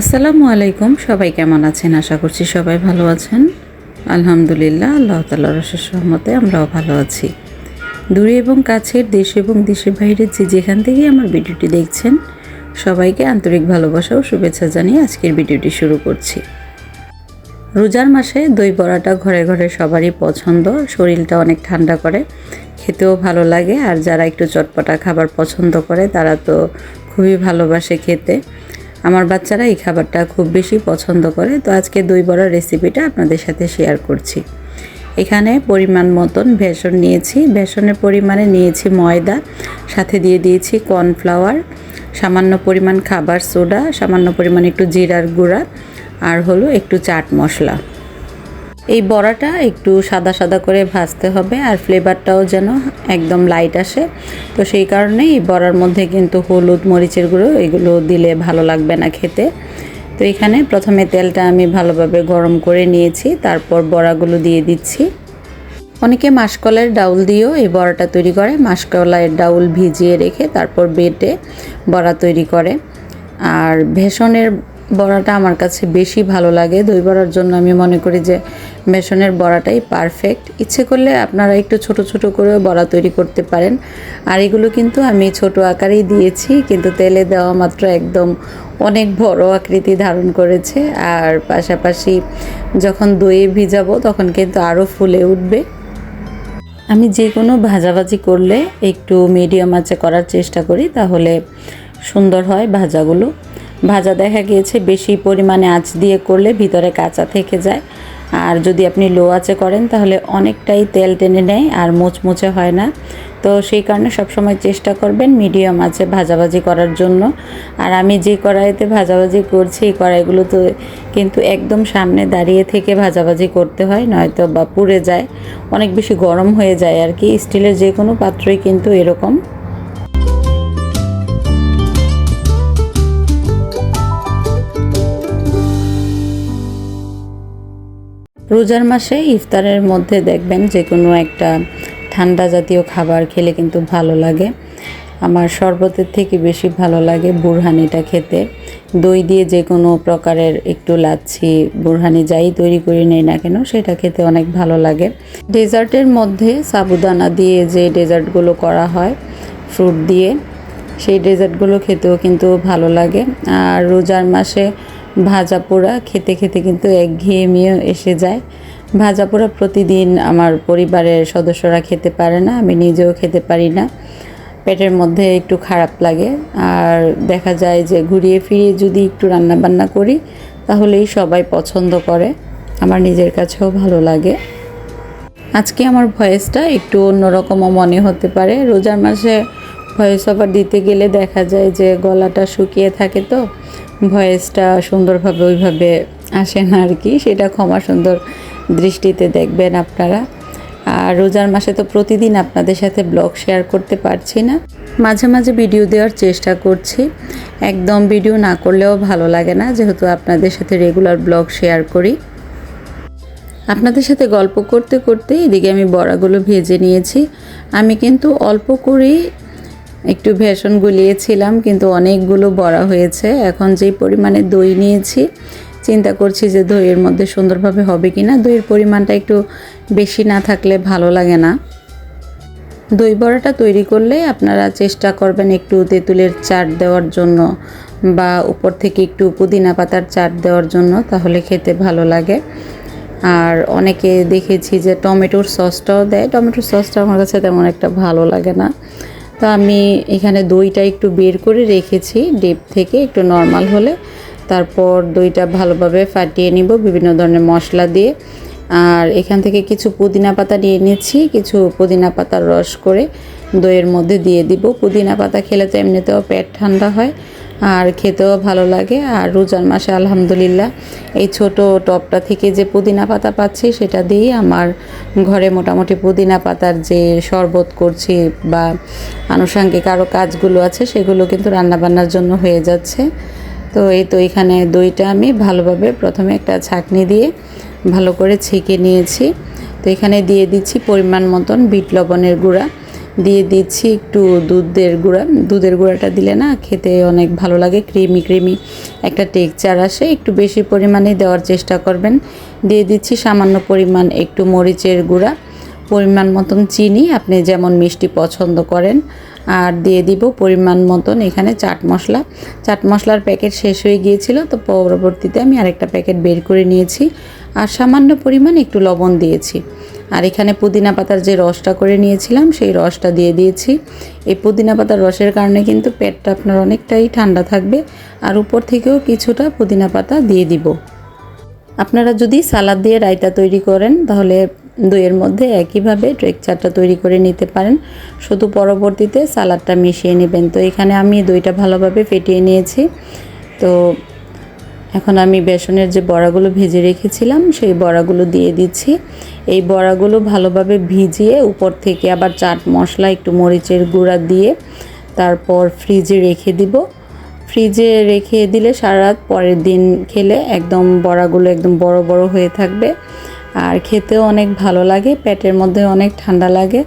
আসসালামু আলাইকুম, সবাই কেমন আছেন? আশা করছি সবাই ভালো আছেন। আলহামদুলিল্লাহ, আল্লাহ তাল্লাহ রসের সহমতে আমরাও ভালো আছি। দূরে এবং কাছের দেশ এবং দেশের বাইরে যে যেখান থেকে আমার ভিডিওটি দেখছেন, সবাইকে আন্তরিক ভালোবাসা ও শুভেচ্ছা জানিয়ে আজকের ভিডিওটি শুরু করছি। রোজার মাসে দই বড়াটা ঘরে ঘরে সবারই পছন্দ, শরীরটা অনেক ঠান্ডা করে, খেতেও ভালো লাগে, আর যারা একটু চটপটা খাবার পছন্দ করে, তারা তো খুবই ভালোবাসে খেতে। আমার বাচ্চারা এই খাবারটা খুব বেশি পছন্দ করে। তো আজকে দই বড়ার রেসিপিটা আপনাদের সাথে শেয়ার করছি। এখানে পরিমাণ মতন বেসন নিয়েছি। বেসনের পরিমাণে নিয়েছি ময়দা, সাথে দিয়ে দিয়েছি কর্নফ্লাওয়ার সামান্য পরিমাণ খাবার সোডা সামান্য পরিমাণ একটু জিরার গুঁড়া, আর হলো একটু চাট মশলা। এই বড়াটা একটু সাদা সাদা করে ভাজতে হবে আর ফ্লেভারটাও যেন একদম লাইট আসে। তো সেই কারণে এই বড়ার মধ্যে কিন্তু হলুদ, মরিচের গুঁড়ো এগুলো দিলে ভালো লাগবে না খেতে। তো এখানে প্রথমে তেলটা আমি ভালোভাবে গরম করে নিয়েছি, তারপর বড়াগুলো দিয়ে দিচ্ছি। অনেকে মাসকলাইয়ের ডাউল দিয়েও এই বড়াটা তৈরি করে। মাসকলাইয়ের ডাউল ভিজিয়ে রেখে তারপর বেটে বড়া তৈরি করে। আর ভেষনের বড়াটা আমার কাছে বেশি ভালো লাগে। দই বড়ার জন্য আমি মনে করি যে বেসনের বড়াটাই পারফেক্ট ইচ্ছে করলে আপনারা একটু ছোট ছোট করে বড়া তৈরি করতে পারেন। আর এগুলো কিন্তু আমি ছোট আকারেই দিয়েছি, কিন্তু তেলে দেওয়া মাত্র একদম অনেক বড় আকৃতি ধারণ করেছে। আর পাশাপাশি যখন দইয়ে ভিজাবো, তখন কিন্তু আরও ফুলে উঠবে। আমি যে কোনো ভাজাভাজি করলে একটু মিডিয়াম আঁচে করার চেষ্টা করি, তাহলে সুন্দর হয় ভাজাগুলো। ভাজা দেখা গিয়েছে, বেশি পরিমাণে আঁচ দিয়ে করলে ভিতরে কাঁচা থেকে যায়। আর যদি আপনি লো আঁচে করেন, তাহলে অনেকটাই তেল টেনে নেয় আর মোচমোচে হয় না। তো সেই কারণে সবসময় চেষ্টা করবেন মিডিয়াম আঁচে ভাজাভাজি করার জন্য। আর আমি যে কড়াইতে ভাজাভাজি করছি, এই কড়াইগুলো তো কিন্তু একদম সামনে দাঁড়িয়ে থেকে ভাজাভাজি করতে হয়, নয়তো বা পুড়ে যায়। অনেক বেশি গরম হয়ে যায় আর কি। স্টিলের যে কোনো পাত্রই কিন্তু এরকম। রোজার মাসে ইফতারের মধ্যে দেখবেন যে কোনো একটা ঠান্ডা জাতীয় খাবার খেলে কিন্তু ভালো লাগে। আমার শরবতের থেকে বেশি ভালো লাগে বুরহানিটা খেতে। দই দিয়ে যে কোনো প্রকারের একটু লাচ্ছি, বুরহানি যাই তৈরি করে নেই না কেন, সেটা খেতে অনেক ভালো লাগে। ডেজার্টের মধ্যে সাবুদানা দিয়ে যে ডেজার্টগুলো করা হয়, ফ্রুট দিয়ে, সেই ডেজার্টগুলো খেতেও কিন্তু ভালো লাগে। আর রোজার মাসে ভাজা পোড়া খেতে খেতে কিন্তু একঘেয়েমিও এসে যায়। ভাজা পোড়া প্রতিদিন আমার পরিবারের সদস্যরা খেতে পারে না, আমি নিজেও খেতে পারি না। পেটের মধ্যে একটু খারাপ লাগে। আর দেখা যায় যে ঘুরিয়ে ফিরিয়ে যদি একটু রান্না বান্না করি, তাহলেই সবাই পছন্দ করে। আমার নিজের কাছেও ভালো লাগে। আজকে আমার ভয়েসটা একটু অন্যরকমও মনে হতে পারে। রোজার মাসে ভয়েস ওভার দিতে গেলে দেখা যায় যে গলাটা শুকিয়ে থাকে তো। ভয়েসটা সুন্দরভাবে ওইভাবে আসে না আর কি। সেটা ক্ষমা সুন্দর দৃষ্টিতে দেখবেন আপনারা। আর রোজার মাসে তো প্রতিদিন আপনাদের সাথে ব্লগ শেয়ার করতে পারছি না। মাঝে মাঝে ভিডিও দেওয়ার চেষ্টা করছি। একদম ভিডিও না করলেও ভালো লাগে না, যেহেতু আপনাদের সাথে রেগুলার ব্লগ শেয়ার করি। আপনাদের সাথে গল্প করতে করতে এদিকে আমি বড়াগুলো ভেজে নিয়েছি। আমি কিন্তু অল্প করেই একটু ভেষণ গুলিয়েছিলাম, কিন্তু অনেকগুলো বড়া হয়েছে। এখন যেই পরিমাণে দই নিয়েছি, চিন্তা করছি যে দইয়ের মধ্যে সুন্দরভাবে হবে কি না দইয়ের পরিমাণটা একটু বেশি না থাকলে ভালো লাগে না। দই বড়াটা তৈরি করলে আপনারা চেষ্টা করবেন একটু তেঁতুলের চাট দেওয়ার জন্য, বা উপর থেকে একটু পুদিনা পাতার চাট দেওয়ার জন্য, তাহলে খেতে ভালো লাগে। আর অনেকে দেখেছি যে টমেটোর সসটাও দেয়। টমেটোর সসটা আমার কাছে তেমন একটা ভালো লাগে না। তো আমি এখানে দইটা একটু বের করে রেখেছি ডিপ থেকে, একটু নর্মাল হলে। তারপর দইটা ভালোভাবে ফাটিয়ে নিব বিভিন্ন ধরনের মশলা দিয়ে। আর এখান থেকে কিছু পুদিনা পাতা নিয়ে নিচ্ছি, কিছু পুদিনা পাতার রস করে দইয়ের মধ্যে দিয়ে দিব। পুদিনা পাতা খেলে তো এমনিতেও পেট ঠান্ডা হয়। আর খেতেও ভালো লাগে। আর রোজার মাসে আলহামদুলিল্লাহ এই ছোট টপটা থেকে যে পুদিনা পাতা পাচ্ছি, সেটা দিয়েই আমার ঘরে মোটামুটি পুদিনা পাতার যে শরবত করছি বা আনুষাঙ্গিক আরও কাজগুলো আছে, সেগুলো কিন্তু রান্নাবান্নার জন্য হয়ে যাচ্ছে। তো এই তো এখানে দইটা আমি ভালোভাবে প্রথমে একটা ছাঁকনি দিয়ে ভালো করে ছেঁকে নিয়েছি। তো এখানে দিয়ে দিচ্ছি পরিমাণ মতন বিট লবণের গুঁড়া। দিয়ে দিচ্ছি একটু দুধের গুঁড়া। দুধের গুঁড়াটা দিলে না খেতে অনেক ভালো লাগে, ক্রিমি ক্রিমি একটা টেক্সচার আসে। একটু বেশি পরিমাণে দেওয়ার চেষ্টা করবেন। দিয়ে দিচ্ছি সামান্য পরিমাণ একটু মরিচের গুঁড়া, পরিমাণ মতন চিনি, আপনি যেমন মিষ্টি পছন্দ করেন। আর দিয়ে দিব পরিমাণ মতন এখানে চাট মশলা। চাট মশলার প্যাকেট শেষ হয়ে গিয়েছিল, তো পরবর্তীতে আমি আরেকটা প্যাকেট বের করে নিয়েছি। আর সামান্য পরিমাণ একটু লবণ দিয়েছি। আর এখানে পুদিনা পাতার যে রসটা করে নিয়েছিলাম, সেই রসটা দিয়ে দিয়েছি। এই পুদিনা পাতার রসের কারণে কিন্তু পেটটা আপনার অনেকটাই ঠান্ডা থাকবে। আর উপর থেকেও কিছুটা পুদিনা পাতা দিয়ে দিব। আপনারা যদি সালাদ দিয়ে রায়তা তৈরি করেন, তাহলে দইয়ের মধ্যে একইভাবে টেক্সচারটা তৈরি করে নিতে পারেন। শুধু পরবর্তীতে সালাদটা মিশিয়ে নেবেন। তো এখানে আমি দইটা ভালোভাবে ফেটিয়ে নিয়েছি। তো এখন আমি বেসনের যে বড়াগুলো ভেজে রেখেছিলাম, সেই বড়াগুলো দিয়ে দিচ্ছি। এই বড়াগুলো ভালোভাবে ভিজিয়ে উপর থেকে আবার চাট মশলা, একটু মরিচের গুঁড়া দিয়ে তারপর ফ্রিজে রেখে দিব। ফ্রিজে রেখে দিলে সারা রাত পরের দিন খেলে একদম বড়াগুলো একদম বড় বড় হয়ে থাকবে। আর খেতেও অনেক ভালো লাগে, পেটের মধ্যে অনেক ঠান্ডা লাগে।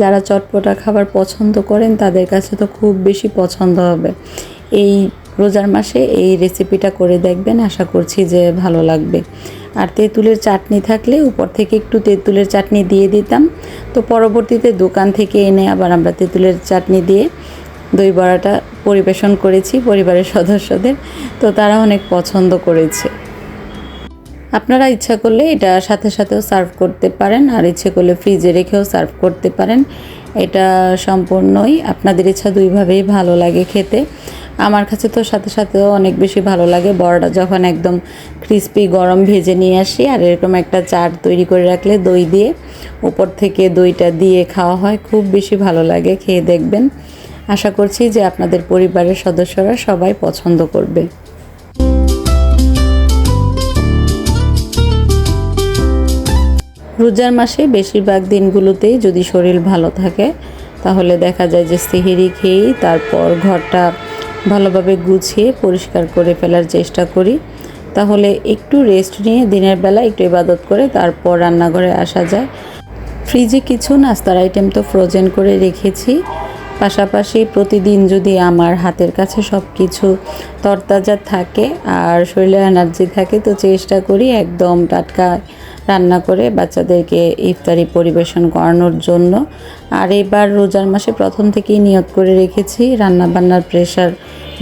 যারা চটপটা খাবার পছন্দ করেন, তাদের কাছে তো খুব বেশি পছন্দ হবে। এই রোজার মাসে এই রেসিপিটা করে দেখবেন। আশা করছি যে ভালো লাগবে। আর তেঁতুলের চাটনি থাকলে উপর থেকে একটু তেঁতুলের চাটনি দিয়ে দিতাম। তো পরবর্তীতে দোকান থেকে এনে আবার আমরা তেঁতুলের চাটনি দিয়ে দই বড়াটা পরিবেশন করেছি পরিবারের সদস্যদের। তো তারা অনেক পছন্দ করেছে। আপনারা ইচ্ছা করলে এটা সাথে সাথেও সার্ভ করতে পারেন। আর ইচ্ছে করলে ফ্রিজে রেখেও সার্ভ করতে পারেন। এটা সম্পূর্ণই আপনাদের ইচ্ছা দুইভাবেই ভালো লাগে খেতে। আমার কাছে তো সাথে সাথেও অনেক বেশি ভালো লাগে। বড়টা যখন একদম ক্রিস্পি গরম ভেজে নিয়ে আসি, আর এরকম একটা চাট তৈরি করে রাখলে দই দিয়ে উপর থেকে দইটা দিয়ে খাওয়া হয়, খুব বেশি ভালো লাগে, খেয়ে দেখবেন। আশা করছি যে আপনাদের পরিবারের সদস্যরা সবাই পছন্দ করবে। রোজার মাসে বেশিরভাগ দিনগুলোতেই যদি শরীর ভালো থাকে, তাহলে দেখা যায় যে সিহিরি খেয়েই তারপর ঘরটা ভালোভাবে গুছিয়ে পরিষ্কার করে ফেলার চেষ্টা করি। তাহলে একটু রেস্ট নিয়ে দিনের বেলা একটু ইবাদত করে তারপর রান্নাঘরে আসা যায়। ফ্রিজে কিছু নাস্তার আইটেম তো ফ্রোজেন করে রেখেছি। পাশাপাশি প্রতিদিন যদি আমার হাতের কাছে সব কিছু তরতাজা থাকে আর শরীরে এনার্জি থাকে, তো চেষ্টা করি একদম টাটকা রান্না করে বাচ্চাদেরকে ইফতারি পরিবেশন করানোর জন্য আর এবার রোজার মাসে প্রথম থেকেই নিয়ত করে রেখেছি রান্না বান্নার প্রেশার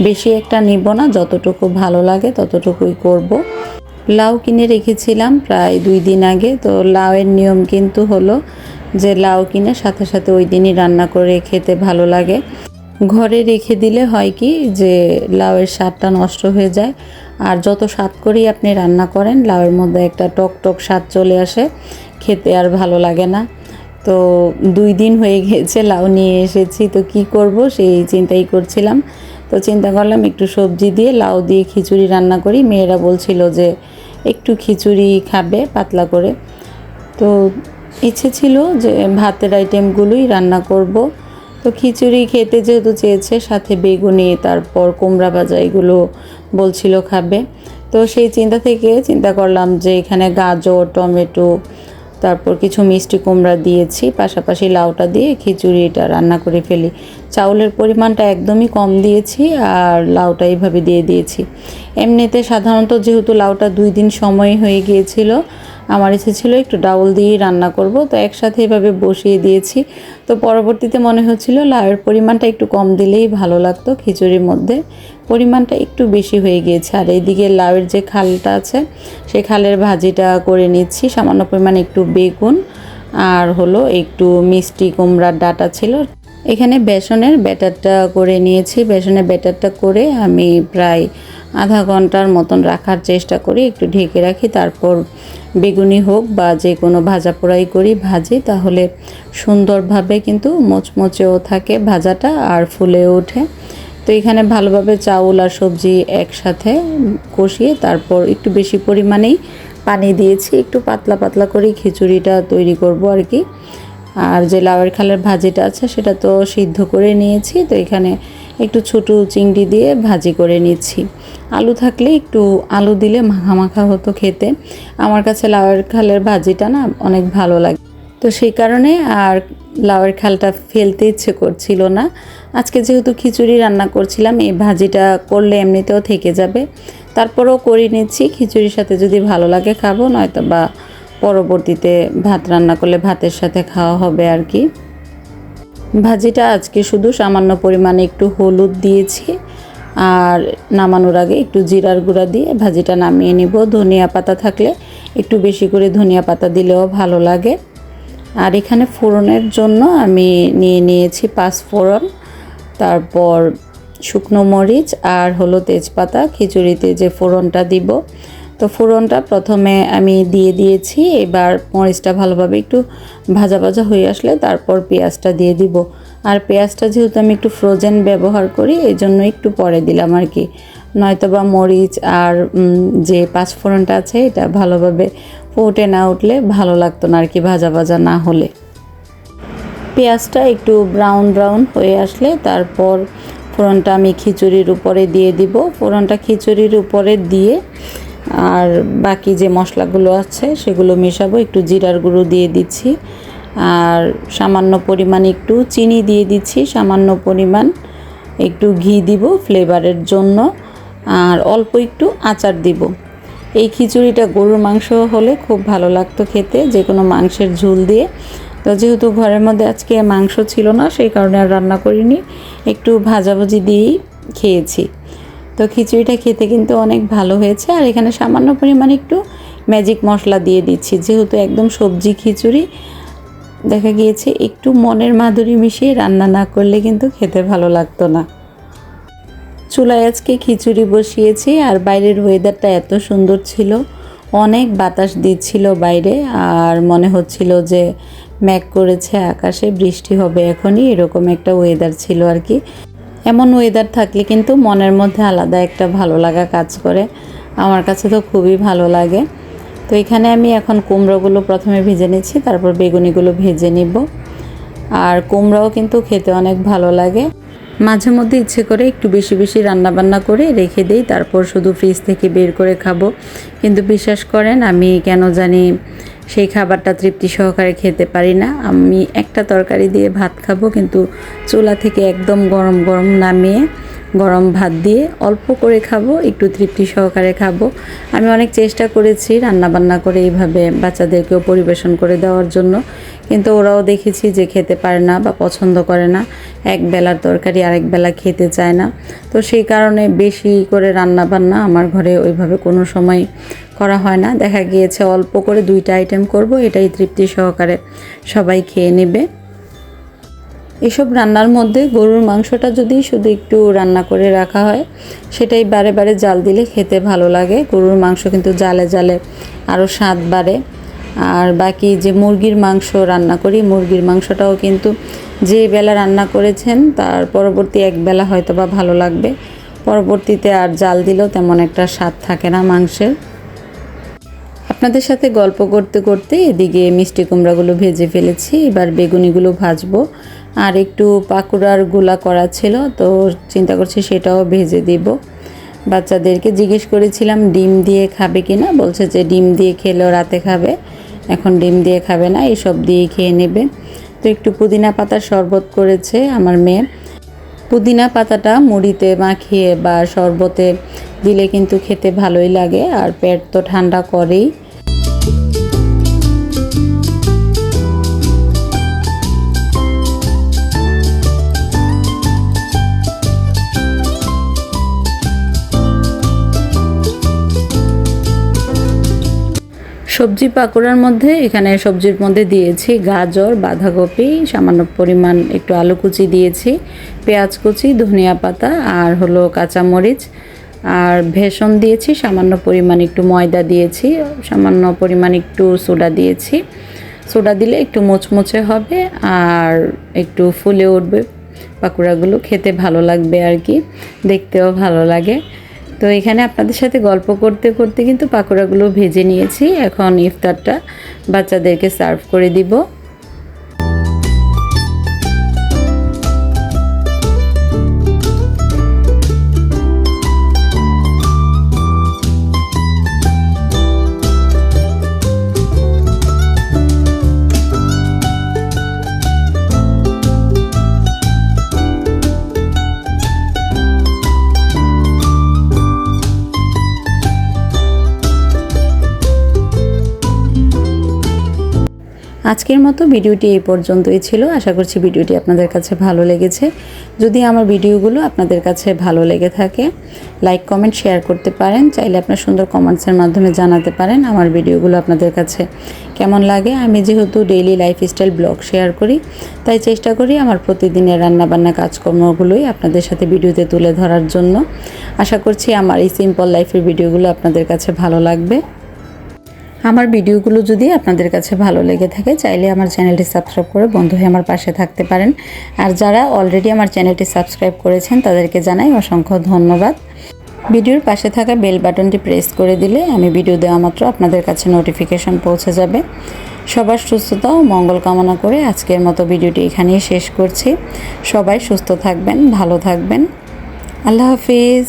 বেশি একটা নিব না, যতটুকু ভালো লাগে ততটুকুই করব। লাউ কিনে রেখেছিলাম প্রায় দুই দিন আগে, তো লাউয়ের নিয়ম কিন্তু হলো যে লাউ কিনে সাথে সাথে ওই দিনই রান্না করে খেতে ভালো লাগে। ঘরে রেখে দিলে হয় কি যে লাউয়ের স্বাদটা নষ্ট হয়ে যায়। আর যত স্বাদ করেই আপনি রান্না করেন, লাউয়ের মধ্যে একটা টক টক স্বাদ চলে আসে, খেতে আর ভালো লাগে না। তো দুই দিন হয়ে গিয়েছে লাউ নিয়ে এসেছি, তো কি করব সেই চিন্তাই করছিলাম। তো চিন্তা করলাম একটু সবজি দিয়ে লাউ দিয়ে খিচুড়ি রান্না করি। মেয়েরা বলছিল যে একটু খিচুড়ি খাবে পাতলা করে। তো ইচ্ছে ছিল যে ভাতের আইটেমগুলোই রান্না করব। তো খিচুড়ি খেতে যেহেতু চেয়েছে, সাথে বেগুনি, তারপর কুমড়া ভাজা এগুলো বলছিল খাবে। তো সেই চিন্তা থেকে চিন্তা করলাম যে এখানে গাজর, টমেটো, তারপর কিছু মিষ্টি কুমড়া দিয়েছি, পাশাপাশি লাউটা দিয়ে খিচুড়িটা রান্না করে ফেলি। চাউলের পরিমাণটা একদমই কম দিয়েছি আর লাউটা এইভাবে দিয়ে দিয়েছি। এমনিতে সাধারণত যেহেতু লাউটা দুই দিন সময় হয়ে গিয়েছিল, আমার ইচ্ছে ছিল একটু ডাউল দিয়েই রান্না করব, তো একসাথে এভাবে বসিয়ে দিয়েছি। তো পরবর্তীতে মনে হচ্ছিল লাউয়ের পরিমাণটা একটু কম দিলেই ভালো লাগতো, খিচুড়ির মধ্যে পরিমাণটা একটু বেশি হয়ে গিয়েছে। আর এইদিকে লাউয়ের যে খালটা আছে সেই খালের ভাজিটা করে নিচ্ছি, সামান্য পরিমাণ একটু বেগুন আর হলো একটু মিষ্টি কুমড়ার ডাটা ছিল। এখানে বেসনের ব্যাটারটা করে নিয়েছি। বেসনের ব্যাটারটা করে আমি প্রায় আধা ঘণ্টার মতন রাখার চেষ্টা করি। একটু ঢেকে রাখি, তারপর বেগুনি হোক বা যে কোনো ভাজা পোড়াই করি ভাজি, তাহলে সুন্দরভাবে কিন্তু মোচমোচেও থাকে ভাজাটা আর ফুলে ওঠে। তো এখানে ভালোভাবে চাউল আর সবজি একসাথে কষিয়ে তারপর একটু বেশি পরিমাণেই পানি দিয়েছি। একটু পাতলা পাতলা করেই খিচুড়িটা তৈরি করব আর কি। আর যে লাউয়ের খালের ভাজিটা আছে সেটা তো সিদ্ধ করে নিয়েছি, তো এখানে একটু ছোটো চিংড়ি দিয়ে ভাজি করে নিচ্ছি। আলু থাকলে একটু আলু দিলে মাখা মাখা হতো খেতে। আমার কাছে লাউয়ের খালের ভাজিটা না অনেক ভালো লাগে। তো সেই কারণে আর লাউয়ের খালটা ফেলতে ইচ্ছে করছিল না। আজকে যেহেতু খিচুড়ি রান্না করছিলাম, এই ভাজিটা করলে এমনিতেও থেকে যাবে। তারপরেও করে নিচ্ছি, খিচুড়ির সাথে যদি ভালো লাগে খাব, নয়তো বা পরবর্তীতে ভাত রান্না করলে ভাতের সাথে খাওয়া হবে আর কি। ভাজিটা আজকে শুধু সামান্য পরিমাণে একটু হলুদ দিয়েছি আর নামানোর আগে একটু জিরার গুঁড়া দিয়ে ভাজিটা নামিয়ে নিব। ধনিয়া পাতা থাকলে একটু বেশি করে ধনিয়া পাতা দিলেও ভালো লাগে। আর এখানে ফোড়নের জন্য আমি নিয়ে নিয়েছি পাঁচ ফোড়ন, তারপর শুকনো মরিচ আর হলো তেজপাতা। খিচুড়িতে যে ফোড়নটা দিব তো ফোড়নটা প্রথমে আমি দিয়ে দিয়েছি। এবার মরিচটা ভালোভাবে একটু ভাজা ভাজা হয়ে আসলে তারপর পেঁয়াজটা দিয়ে দিব। আর পেঁয়াজটা যেহেতু আমি একটু ফ্রোজেন ব্যবহার করি এই জন্য একটু পরে দিলাম আর কি। নয়তো বা মরিচ আর যে পাঁচফোড়নটা আছে, এটা ভালোভাবে ফুটে না উঠলে ভালো লাগতো না আর কি ভাজা ভাজা না হলে। পেঁয়াজটা একটু ব্রাউন ব্রাউন হয়ে আসলে তারপর ফোড়নটা আমি খিচুড়ির উপরে দিয়ে দিব। ফোড়নটা খিচুড়ির উপরে দিয়ে আর বাকি যে মশলাগুলো আছে, সেগুলো মেশাবো। একটু জিরার গুঁড়ো দিয়ে দিচ্ছি। আর সামান্য পরিমাণ একটু চিনি দিয়ে দিচ্ছি। সামান্য পরিমাণ একটু ঘি দিব ফ্লেভারের জন্য। আর অল্প একটু আচার দিব। এই খিচুড়িটা গরুর মাংস হলে খুব ভালো লাগতো খেতে, যে কোনো মাংসের ঝুল দিয়ে। তো যেহেতু ঘরের মধ্যে আজকে মাংস ছিল না, সেই কারণে আর রান্না করিনি। একটু ভাজাভুজি দিয়েই খেয়েছি। তো খিচুড়িটা খেতে কিন্তু অনেক ভালো হয়েছে। আর এখানে সামান্য পরিমাণে একটু ম্যাজিক মশলা দিয়ে দিচ্ছি। যেহেতু একদম সবজি খিচুড়ি, দেখা গিয়েছে একটু মনের মাধুরী মিশিয়ে রান্না না করলে কিন্তু খেতে ভালো লাগতো না। চুলায় আজকে খিচুড়ি বসিয়েছি আর বাইরের ওয়েদারটা এত সুন্দর ছিল। অনেক বাতাস দিচ্ছিল বাইরে আর মনে হচ্ছিল যে ম্যাক করেছে আকাশে, বৃষ্টি হবে এখনই, এরকম একটা ওয়েদার ছিল আর কি। এমন ওয়েদার থাকলে কিন্তু মনের মধ্যে আলাদা একটা ভালো লাগা কাজ করে। আমার কাছে তো খুবই ভালো লাগে। তো এখানে আমি এখন কুমড়োগুলো প্রথমে ভেজে নিচ্ছি, তারপর বেগুনিগুলো ভেজে নিব। আর কুমড়াও কিন্তু খেতে অনেক ভালো লাগে। মাঝে মধ্যে ইচ্ছে করে একটু বেশি বেশি রান্না বান্না করে রেখে দিই, তারপর শুধু ফ্রিজ থেকে বের করে খাব। কিন্তু বিশ্বাস করেন, আমি কেন জানি সেই খাবারটা তৃপ্তি সহকারে খেতে পারি না। আমি একটা তরকারি দিয়ে ভাত খাব, কিন্তু চুলা থেকে একদম গরম গরম নামিয়ে গরম ভাত দিয়ে অল্প করে খাব, একটু তৃপ্তি সহকারে খাব। আমি অনেক চেষ্টা করেছি রান্না বান্না করে এইভাবে বাচ্চাদেরকেও পরিবেশন করে দেওয়ার জন্য, কিন্তু ওরাও দেখেছি যে খেতে পারে না বা পছন্দ করে না। এক বেলার তরকারি আরেক বেলা খেতে চায় না। তো সেই কারণে বেশি করে রান্না বান্না আমার ঘরে ওইভাবে কোনো সময় করা হয় না। দেখা গিয়েছে অল্প করে দুইটা আইটেম করব, এটাই তৃপ্তি সহকারে সবাই খেয়ে নেবে। এসব রান্নার মধ্যে গরুর মাংসটা যদি শুধু একটু রান্না করে রাখা হয়, সেটাই বারে বারে জাল দিলে খেতে ভালো লাগে। গরুর মাংস কিন্তু জালে জালে আরও স্বাদ বাড়ে। আর বাকি যে মুরগির মাংস রান্না করি, মুরগির মাংসটাও কিন্তু যে বেলা রান্না করেছেন, তার পরবর্তী এক বেলা হয়তো বা ভালো লাগবে। পরবর্তীতে আর জাল দিলেও তেমন একটা স্বাদ থাকে না মাংসের। আপনাদের সাথে গল্প করতে করতে এদিকে মিষ্টি কুমড়াগুলো ভেজে ফেলেছি, এবার বেগুনিগুলো ভাজবো। আর একটু পাকুড়ার গোলা করা ছিল, তো চিন্তা করছি সেটাও ভেজে দিব। বাচ্চাদেরকে জিজ্ঞেস করেছিলাম, ডিম দিয়ে খাবে কি না বলছে যে, ডিম দিয়ে খেলেও রাতে খাবে। এখন ডিম দিয়ে খাবে না, এসব দিয়ে খেয়ে নেবে। তো একটু পুদিনা পাতার শরবত করেছে আমার মেয়ে পুদিনা পাতাটা মুড়িতে মাখিয়ে বা শরবতে দিলে কিন্তু খেতে ভালোই লাগে, আর পেট তো ঠান্ডা করেই। সবজি পাকোড়ার মধ্যে এখানে সবজির মধ্যে দিয়েছি গাজর, বাঁধাকপি, সামান্য পরিমাণ একটু আলু কুচি দিয়েছি, পেঁয়াজ কুচি, ধনিয়া পাতা আর হলো কাঁচামরিচ। আর ভেষণ দিয়েছি, সামান্য পরিমাণ একটু ময়দা দিয়েছি, সামান্য পরিমাণ একটু সোডা দিয়েছি। সোডা দিলে একটু মোচমোচে হবে আর একটু ফুলে উঠবে পাকোড়াগুলো, খেতে ভালো লাগবে আর কি, দেখতেও ভালো লাগে। তো এখানে আপনাদের সাথে গল্প করতে করতে কিন্তু পাকোড়াগুলো ভেজে নিয়েছি। এখন ইফতারটা বাচ্চাদেরকে সার্ভ করে দিব। আজকের মতো ভিডিওটি এই পর্যন্তই ছিল। আশা করছি ভিডিওটি আপনাদের কাছে ভালো লেগেছে। যদি আমার ভিডিওগুলো আপনাদের কাছে ভালো লেগে থাকে লাইক কমেন্ট শেয়ার করতে পারেন। চাইলে আপনার সুন্দর কমেন্টসের মাধ্যমে জানাতে পারেন আমার ভিডিওগুলো আপনাদের কাছে কেমন লাগে। আমি যেহেতু ডেইলি লাইফস্টাইল ব্লগ শেয়ার করি, তাই চেষ্টা করি আমার প্রতিদিনের রান্নাবান্না কাজকর্মগুলোই আপনাদের সাথে ভিডিওতে তুলে ধরার জন্য। আশা করছি আমার এই সিম্পল লাইফের ভিডিওগুলো আপনাদের কাছে ভালো লাগবে। আমার ভিডিওগুলো যদি আপনাদের কাছে ভালো লেগে থাকে, চাইলে আমার চ্যানেলটি সাবস্ক্রাইব করে বন্ধু হয়ে আমার পাশে থাকতে পারেন। আর যারা অলরেডি আমার চ্যানেলটি সাবস্ক্রাইব করেছেন, তাদেরকে জানাই অসংখ্য ধন্যবাদ। ভিডিওর পাশে থাকা বেল বাটনটি প্রেস করে দিলে আমি ভিডিও দেওয়া মাত্র আপনাদের কাছে নোটিফিকেশন পৌঁছে যাবে। সবার সুস্থতা ও মঙ্গল কামনা করে আজকের মতো ভিডিওটি এখানেই শেষ করছি। সবাই সুস্থ থাকবেন, ভালো থাকবেন। আল্লাহ হাফিজ।